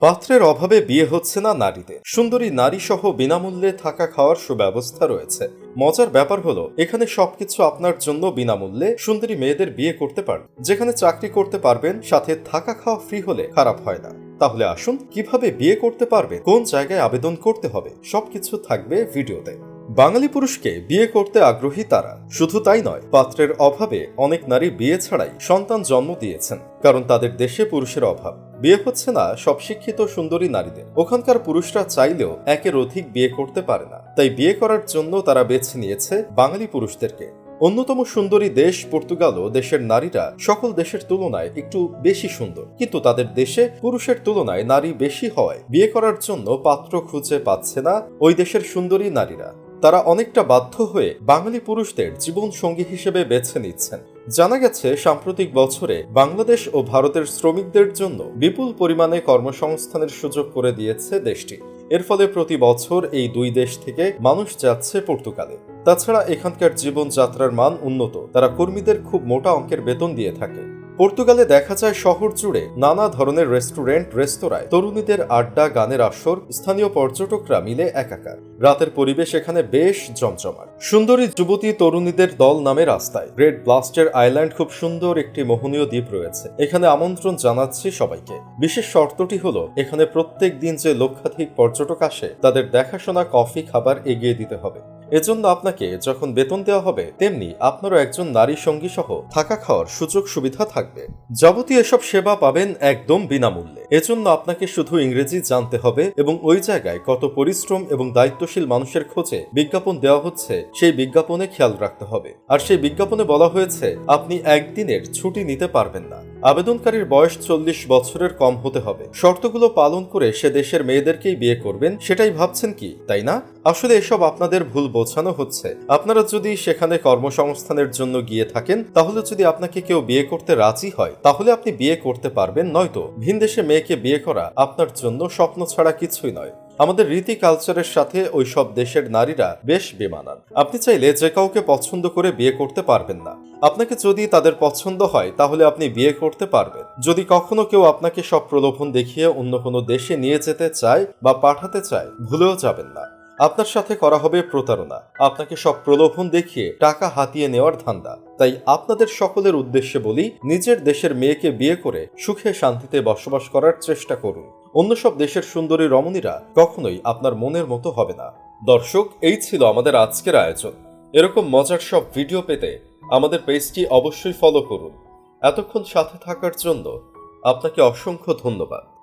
পাত্রের অভাবে বিয়ে হচ্ছে না নারীদের। সুন্দরী নারী সহ বিনামূল্যে থাকা খাওয়ার সুব্যবস্থা রয়েছে। মজার ব্যাপার হলো, এখানে সবকিছু আপনার জন্য বিনামূল্যে সুন্দরী মেয়েদের বিয়ে করতে পারেন যেখানে চাকরি করতে পারবেন, সাথে থাকা খাওয়া ফ্রি হলে খারাপ হয় না। তাহলে আসুন, কীভাবে বিয়ে করতে পারবে, কোন জায়গায় আবেদন করতে হবে, সবকিছু থাকবে ভিডিওতে। বাঙালি পুরুষকে বিয়ে করতে আগ্রহী তারা। শুধু তাই নয়, পাত্রের অভাবে অনেক নারী বিয়ে ছাড়াই সন্তান জন্ম দিয়েছেন, কারণ তাদের দেশে পুরুষের অভাব। বিয়ে হচ্ছে না সব শিক্ষিত সুন্দরী নারীদের। ওখানকার পুরুষরা চাইলেও একের অধিক বিয়ে করতে পারে না। তাই বিয়ে করার জন্য তারা বেছে নিয়েছে বাঙালি পুরুষদেরকে। অন্যতম সুন্দরী দেশ পর্তুগালও দেশের নারীরা সকল দেশের তুলনায় একটু বেশি সুন্দর। কিন্তু তাদের দেশে পুরুষের তুলনায় নারী বেশি হওয়ায় বিয়ে করার জন্য পাত্র খুঁজে পাচ্ছে না ওই দেশের সুন্দরী নারীরা। তারা অনেকটা বাধ্য হয়ে বাঙালি পুরুষদের জীবন সঙ্গী হিসেবে বেছে নিচ্ছেন। জানা গেছে, সাম্প্রতিক বছরে বাংলাদেশ ও ভারতের শ্রমিকদের জন্য বিপুল পরিমাণে কর্মসংস্থানের সুযোগ করে দিয়েছে দেশটি। এর ফলে প্রতি বছর এই দুই দেশ থেকে মানুষ যাচ্ছে পর্তুগালে। তাছাড়া এখানকার জীবনযাত্রার মান উন্নত। তারা কর্মীদের খুব মোটা অঙ্কের বেতন দিয়ে থাকে। পর্তুগালে দেখা যায় শহর জুড়ে নানা ধরনের রেস্টুরেন্ট, রেস্তোরাঁয় তরুণীদের আড্ডা, গানের আসর, স্থানীয় পর্যটকরা মিলে একাকার। রাতের পরিবেশ এখানে বেশ জমজমাট। সুন্দরী যুবতী তরুণীদের দল নামে রাস্তায়। গ্রেট ব্লাস্টের আইল্যান্ড খুব সুন্দর একটি মোহনীয় দ্বীপ রয়েছে। এখানে আমন্ত্রণ জানাচ্ছি সবাইকে। বিশেষ শর্তটি হলো, এখানে প্রত্যেক দিন যে লক্ষাধিক পর্যটক আসে, তাদের দেখাশোনা, কফি, খাবার এগিয়ে দিতে হবে। এজন্য আপনাকে যখন বেতন দেওয়া হবে, তেমনি আপনারও একজন নারী সঙ্গী সহ থাকা খাওয়ার সুযোগ সুবিধা থাকবে। যাবতীয় এসব সেবা পাবেন একদম বিনামূল্যে। এজন্য আপনাকে শুধু ইংরেজি জানতে হবে এবং ওই জায়গায় কত পরিশ্রম এবং দায়িত্বশীল মানুষের খোঁজে বিজ্ঞাপন দেওয়া হচ্ছে, সেই বিজ্ঞাপনে খেয়াল রাখতে হবে। আর সেই বিজ্ঞাপনে বলা হয়েছে, আপনি একদিনের ছুটি নিতে পারবেন না। আবেদনকারীর বয়স চল্লিশ বছরের কম হতে হবে। শর্তগুলো পালন করে সে দেশের মেয়েদেরকেই বিয়ে করবেন, সেটাই ভাবছেন কি? তাই না? আসলে এসব আপনাদের ভুল বোঝানো হচ্ছে। আপনারা যদি সেখানে কর্মসংস্থানের জন্য গিয়ে থাকেন, তাহলে যদি আপনাকে কেউ বিয়ে করতে রাজি হয়, তাহলে আপনি বিয়ে করতে পারবেন নয়তো। ভিন দেশে মেয়েকে বিয়ে করা আপনার জন্য স্বপ্ন ছাড়া কিছুই নয়। আমাদের রীতি কালচারের সাথে ওই সব দেশের নারীরা বেশ বেমানান। আপনি চাইলে যে কাউকে পছন্দ করে বিয়ে করতে পারবেন না। আপনাকে যদি তাদের পছন্দ হয়, তাহলে আপনি বিয়ে করতে পারবেন। যদি কখনো কেউ আপনাকে সব প্রলোভন দেখিয়ে অন্য কোনো দেশে নিয়ে যেতে চায় বা পাঠাতে চায়, ভুলেও যাবেন না। আপনার সাথে করা হবে প্রতারণা। আপনাকে সব প্রলোভন দেখিয়ে টাকা হাতিয়ে নেওয়ার ধান্দা। তাই আপনাদের সকলের উদ্দেশ্যে বলি, নিজের দেশের মেয়েকে বিয়ে করে সুখে শান্তিতে বসবাস করার চেষ্টা করুন। অন্য সব দেশের সুন্দরী রমণীরা কখনোই আপনার মনের মতো হবে না। দর্শক, এই ছিল আমাদের আজকের আয়োজন। এরকম মজার সব ভিডিও পেতে আমাদের পেজটি অবশ্যই ফলো করুন। এতক্ষণ সাথে থাকার জন্য আপনাকে অসংখ্য ধন্যবাদ।